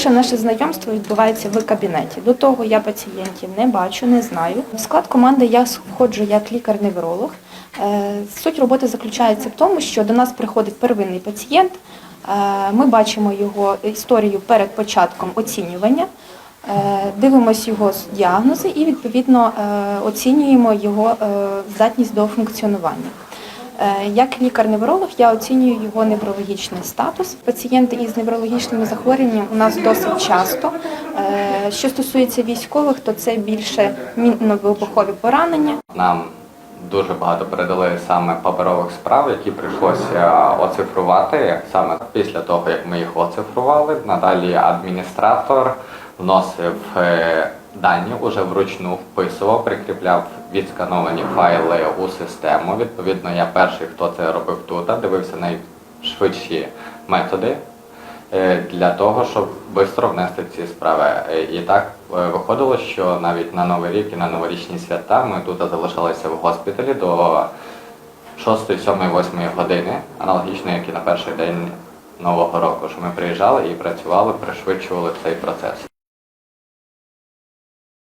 Перше наше знайомство відбувається в кабінеті. До того я пацієнтів не бачу, не знаю. В склад команди я входжу як лікар-невролог. Е, Суть роботи заключається в тому, що до нас приходить первинний пацієнт. Е, Ми бачимо його історію перед початком оцінювання, е, дивимося його діагнози і відповідно оцінюємо його здатність до функціонування. Е, Як лікар-невролог я оцінюю його неврологічний статус. Пацієнти із неврологічними захворюваннями у нас досить часто. Е, Що стосується військових, то це більше мінно-вибухові поранення. Нам дуже багато передали саме паперових справ, які прийшлося оцифрувати. Саме після того, як ми їх оцифрували, надалі адміністратор вносив е, дані, уже вручну вписував, прикріпляв відскановані файли у систему. Відповідно, я перший, хто це робив тут, дивився найшвидші методи е, для того, щоб швидко внести ці справи. Е, І так е, виходило, що навіть на Новий рік і на новорічні свята ми тут залишалися в госпіталі до 6, 7, 8 години, аналогічно, як і на перший день Нового року, що ми приїжджали і працювали, пришвидшували цей процес.